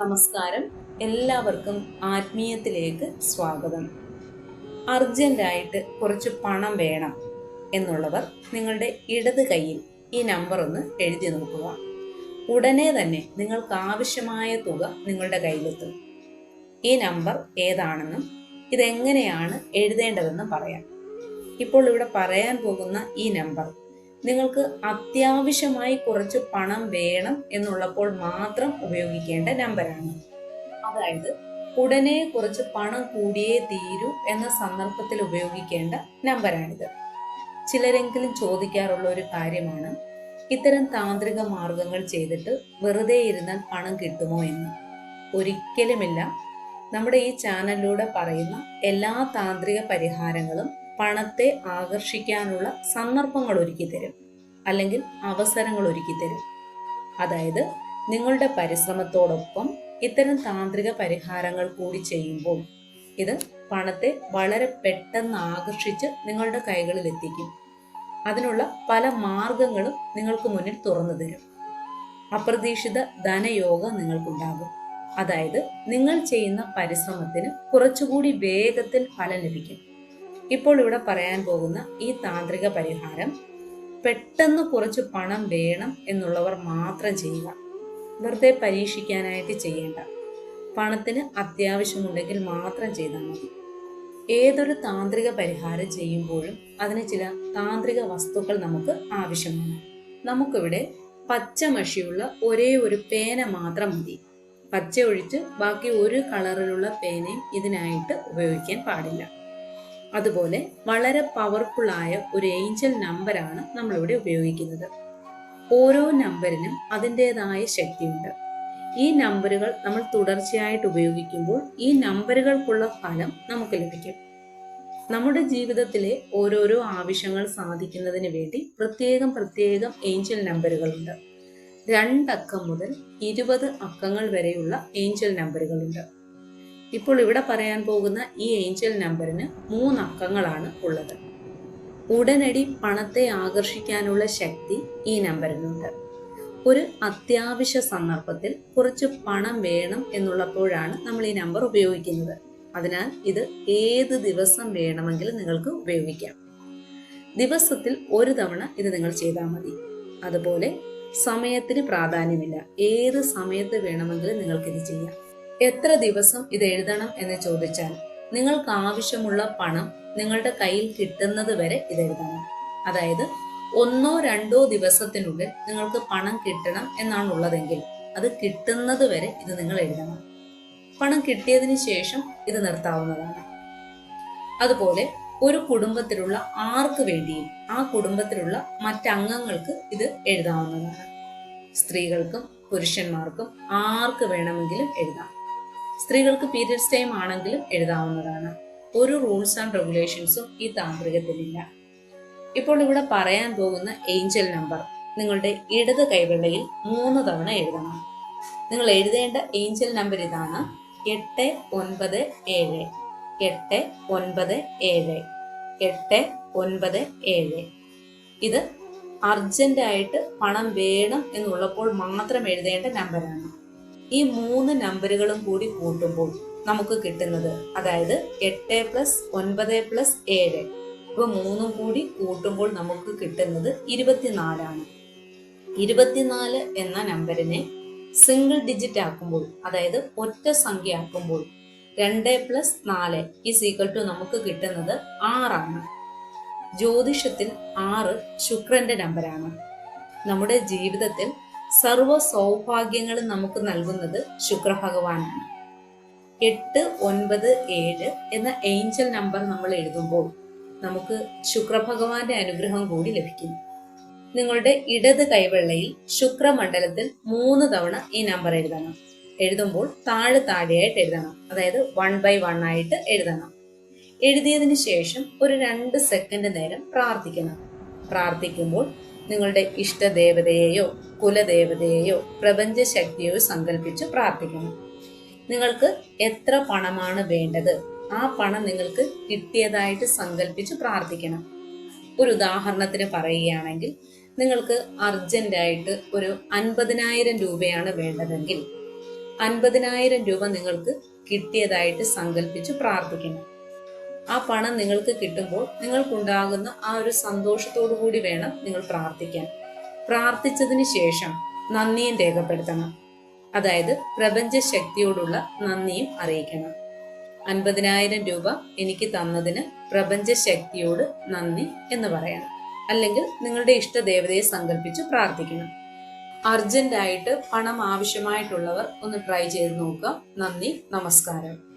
നമസ്കാരം. എല്ലാവർക്കും ആത്മീയത്തിലേക്ക് സ്വാഗതം. അർജന്റായിട്ട് കുറച്ച് പണം വേണം എന്നുള്ളവർ നിങ്ങളുടെ ഇടത് കയ്യിൽ ഈ നമ്പർ ഒന്ന് എഴുതി നോക്കുക. ഉടനെ തന്നെ നിങ്ങൾക്ക് ആവശ്യമായ തുക നിങ്ങളുടെ കയ്യിലെത്തും. ഈ നമ്പർ ഏതാണെന്നും ഇതെങ്ങനെയാണ് എഴുതേണ്ടതെന്നും പറയാം. ഇപ്പോൾ ഇവിടെ പറയാൻ പോകുന്ന ഈ നമ്പർ നിങ്ങൾക്ക് അത്യാവശ്യമായി കുറച്ച് പണം വേണം എന്നുള്ളപ്പോൾ മാത്രം ഉപയോഗിക്കേണ്ട നമ്പറാണ്. അതായത് ഉടനെ കുറച്ച് പണം കൂടിയേ തീരൂ എന്ന സന്ദർഭത്തിൽ ഉപയോഗിക്കേണ്ട നമ്പറാണിത്. ചിലരെങ്കിലും ചോദിക്കാറുള്ള ഒരു കാര്യമാണ് ഇത്തരം താന്ത്രിക മാർഗങ്ങൾ ചെയ്തിട്ട് വെറുതെ ഇരുന്നാൽ പണം കിട്ടുമോ എന്ന്. ഒരിക്കലുമില്ല. നമ്മുടെ ഈ ചാനലിലൂടെ പറയുന്ന എല്ലാ താന്ത്രിക പരിഹാരങ്ങളും പണത്തെ ആകർഷിക്കാനുള്ള സന്ദർഭങ്ങൾ ഒരുക്കി തരും അല്ലെങ്കിൽ അവസരങ്ങൾ ഒരുക്കി തരും. അതായത് നിങ്ങളുടെ പരിശ്രമത്തോടൊപ്പം ഇത്തരം താന്ത്രിക പരിഹാരങ്ങൾ കൂടി ചെയ്യുമ്പോൾ ഇത് പണത്തെ വളരെ പെട്ടെന്ന് ആകർഷിച്ച് നിങ്ങളുടെ കൈകളിൽ എത്തിക്കും. അതിനുള്ള പല മാർഗങ്ങളും നിങ്ങൾക്ക് മുന്നിൽ തുറന്നു തരും. അപ്രതീക്ഷിത ധനയോഗം നിങ്ങൾക്കുണ്ടാകും. അതായത് നിങ്ങൾ ചെയ്യുന്ന പരിശ്രമത്തിന് കുറച്ചുകൂടി വേഗത്തിൽ ഫലം ലഭിക്കും. ഇപ്പോൾ ഇവിടെ പറയാൻ പോകുന്ന ഈ താന്ത്രിക പരിഹാരം പെട്ടെന്ന് കുറച്ച് പണം വേണം എന്നുള്ളവർ മാത്രം ചെയ്യുക. വെറുതെ പരീക്ഷിക്കാനായിട്ട് ചെയ്യേണ്ട. പണത്തിന് അത്യാവശ്യമുണ്ടെങ്കിൽ മാത്രം ചെയ്താൽ മതി. ഏതൊരു താന്ത്രിക പരിഹാരം ചെയ്യുമ്പോഴും അതിന് ചില താന്ത്രിക വസ്തുക്കൾ നമുക്ക് ആവശ്യമാണ്. നമുക്കിവിടെ പച്ച മഷിയുള്ള ഒരേ ഒരു പേന മാത്രം മതി. പച്ച ഒഴിച്ച് ബാക്കി ഒരു കളറിലുള്ള പേനയും ഇതിനായിട്ട് ഉപയോഗിക്കാൻ പാടില്ല. അതുപോലെ വളരെ പവർഫുൾ ആയ ഒരു ഏഞ്ചൽ നമ്പറാണ് നമ്മളിവിടെ ഉപയോഗിക്കുന്നത്. ഓരോ നമ്പറിനും അതിന്റെതായ ശക്തിയുണ്ട്. ഈ നമ്പറുകൾ നമ്മൾ തുടർച്ചയായിട്ട് ഉപയോഗിക്കുമ്പോൾ ഈ നമ്പറുകൾക്കുള്ള ഫലം നമുക്ക് ലഭിക്കും. നമ്മുടെ ജീവിതത്തിലെ ഓരോരോ ആവശ്യങ്ങൾ സാധിക്കുന്നതിന് വേണ്ടി പ്രത്യേകം പ്രത്യേകം ഏഞ്ചൽ നമ്പറുകളുണ്ട് രണ്ടക്കം മുതൽ ഇരുപത് അക്കങ്ങൾ വരെയുള്ള ഏഞ്ചൽ നമ്പറുകളുണ്ട് ഇപ്പോൾ ഇവിടെ പറയാൻ പോകുന്ന ഈ ഏഞ്ചൽ നമ്പറിന് മൂന്ന് അക്കങ്ങളാണ് ഉള്ളത്. ഉടനടി പണത്തെ ആകർഷിക്കാനുള്ള ശക്തി ഈ നമ്പറിനുണ്ട് ഒരു അത്യാവശ്യ സന്ദർഭത്തിൽ കുറച്ച് പണം വേണം എന്നുള്ളപ്പോഴാണ് നമ്മൾ ഈ നമ്പർ ഉപയോഗിക്കുന്നത്. അതിനാൽ ഇത് ഏത് ദിവസം വേണമെങ്കിലും നിങ്ങൾക്ക് ഉപയോഗിക്കാം. ദിവസത്തിൽ ഒരു തവണ ഇത് നിങ്ങൾ ചെയ്താൽ മതി. അതുപോലെ സമയത്തിന് പ്രാധാന്യമില്ല. ഏത് സമയത്ത് വേണമെങ്കിലും നിങ്ങൾക്കിത് ചെയ്യാം. എത്ര ദിവസം ഇത് എഴുതണം എന്ന് ചോദിച്ചാൽ നിങ്ങൾക്ക് ആവശ്യമുള്ള പണം നിങ്ങളുടെ കയ്യിൽ കിട്ടുന്നത് വരെ ഇത് എഴുതണം. അതായത് ഒന്നോ രണ്ടോ ദിവസത്തിനുള്ളിൽ നിങ്ങൾക്ക് പണം കിട്ടണം എന്നാണ് ഉള്ളതെങ്കിൽ അത് കിട്ടുന്നത് വരെ ഇത് നിങ്ങൾ എഴുതണം. പണം കിട്ടിയതിന് ശേഷം ഇത് നിർത്താവുന്നതാണ്. അതുപോലെ ഒരു കുടുംബത്തിലുള്ള ആർക്ക് വേണ്ടിയും ആ കുടുംബത്തിലുള്ള മറ്റംഗങ്ങൾക്ക് ഇത് എഴുതാവുന്നതാണ്. സ്ത്രീകൾക്കും പുരുഷന്മാർക്കും ആർക്ക് വേണമെങ്കിലും എഴുതാം. സ്ത്രീകൾക്ക് പീരിയഡ്സ് ടൈം ആണെങ്കിലും എഴുതാവുന്നതാണ്. ഒരു റൂൾസ് ആൻഡ് റെഗുലേഷൻസും ഈ താന്ത്രികത്തിലില്ല. ഇപ്പോൾ ഇവിടെ പറയാൻ പോകുന്ന ഏഞ്ചൽ നമ്പർ നിങ്ങളുടെ ഇടത് കൈവെള്ളയിൽ മൂന്ന് തവണ എഴുതണം. നിങ്ങൾ എഴുതേണ്ട ഏഞ്ചൽ നമ്പർ ഇതാണ് എട്ട് ഒൻപത് ഏഴ് എട്ട് ഒൻപത് ഏഴ് എട്ട് ഒൻപത് ഏഴ്. ഇത് അർജന്റായിട്ട് പണം വേണം എന്നുള്ളപ്പോൾ മാത്രം എഴുതേണ്ട നമ്പറാണ് ഈ മൂന്ന് നമ്പറുകളും കൂടി കൂട്ടുമ്പോൾ നമുക്ക് കിട്ടുന്നത് അതായത് എട്ട് പ്ലസ് ഒൻപത് പ്ലസ് ഏഴ്. ഇവ മൂന്നും കൂടി കൂട്ടുമ്പോൾ നമുക്ക് കിട്ടുന്നത് ഇരുപത്തിനാലാണ്. ഇരുപത്തിനാല് എന്ന നമ്പറിനെ സിംഗിൾ ഡിജിറ്റ് ആക്കുമ്പോൾ അതായത് ഒറ്റ സംഖ്യ ആക്കുമ്പോൾ രണ്ട് പ്ലസ് നാല് ഈസ് ഈക്വൽ ടു നമുക്ക് കിട്ടുന്നത് ആറാണ്. ജ്യോതിഷത്തിൽ ആറ് ശുക്രന്റെ നമ്പറാണ്. നമ്മുടെ ജീവിതത്തിൽ സർവ സൗഭാഗ്യങ്ങളും നമുക്ക് നൽകുന്നത് ശുക്രഭഗവാനാണ്. എട്ട് ഒൻപത് ഏഴ് എന്ന ഏഞ്ചൽ നമ്പർ നമ്മൾ എഴുതുമ്പോൾ നമുക്ക് ശുക്രഭഗവാന്റെ അനുഗ്രഹം കൂടി ലഭിക്കും. നിങ്ങളുടെ ഇടത് കൈവെള്ളയിൽ ശുക്രമണ്ഡലത്തിൽ മൂന്ന് തവണ ഈ നമ്പർ എഴുതണം. എഴുതുമ്പോൾ താഴെ താഴെയായിട്ട് എഴുതണം. അതായത് വൺ ബൈ വൺ ആയിട്ട് എഴുതണം. എഴുതിയതിന് ശേഷം ഒരു രണ്ട് സെക്കൻഡ് നേരം പ്രാർത്ഥിക്കണം. പ്രാർത്ഥിക്കുമ്പോൾ നിങ്ങളുടെ ഇഷ്ടദേവതയെയോ കുലദേവതയെയോ പ്രപഞ്ചശക്തിയോ സങ്കല്പിച്ച് പ്രാർത്ഥിക്കണം നിങ്ങൾക്ക് എത്ര പണമാണ് വേണ്ടത്? ആ പണം നിങ്ങൾക്ക് കിട്ടിയതായിട്ട് സങ്കല്പിച്ച് പ്രാർത്ഥിക്കണം. ഒരു ഉദാഹരണത്തിന് പറയുകയാണെങ്കിൽ നിങ്ങൾക്ക് അർജന്റായിട്ട് ഒരു അൻപതിനായിരം രൂപയാണ് വേണ്ടതെങ്കിൽ അൻപതിനായിരം രൂപ നിങ്ങൾക്ക് കിട്ടിയതായിട്ട് സങ്കല്പിച്ച് പ്രാർത്ഥിക്കണം. ആ പണം നിങ്ങൾക്ക് കിട്ടുമ്പോൾ നിങ്ങൾക്കുണ്ടാകുന്ന ആ ഒരു സന്തോഷത്തോടു കൂടി വേണം നിങ്ങൾ പ്രാർത്ഥിക്കാൻ. പ്രാർത്ഥിച്ചതിന് ശേഷം നന്ദിയും രേഖപ്പെടുത്തണം. അതായത് പ്രപഞ്ച ശക്തിയോടുള്ള നന്ദിയും അറിയിക്കണം. അൻപതിനായിരം രൂപ എനിക്ക് തന്നതിന് പ്രപഞ്ച ശക്തിയോട് നന്ദി എന്ന് പറയണം. അല്ലെങ്കിൽ നിങ്ങളുടെ ഇഷ്ടദേവതയെ സങ്കല്പിച്ച് പ്രാർത്ഥിക്കണം. അർജന്റായിട്ട് പണം ആവശ്യമായിട്ടുള്ളവർ ഒന്ന് ട്രൈ ചെയ്ത് നോക്കുക. നന്ദി നമസ്കാരം.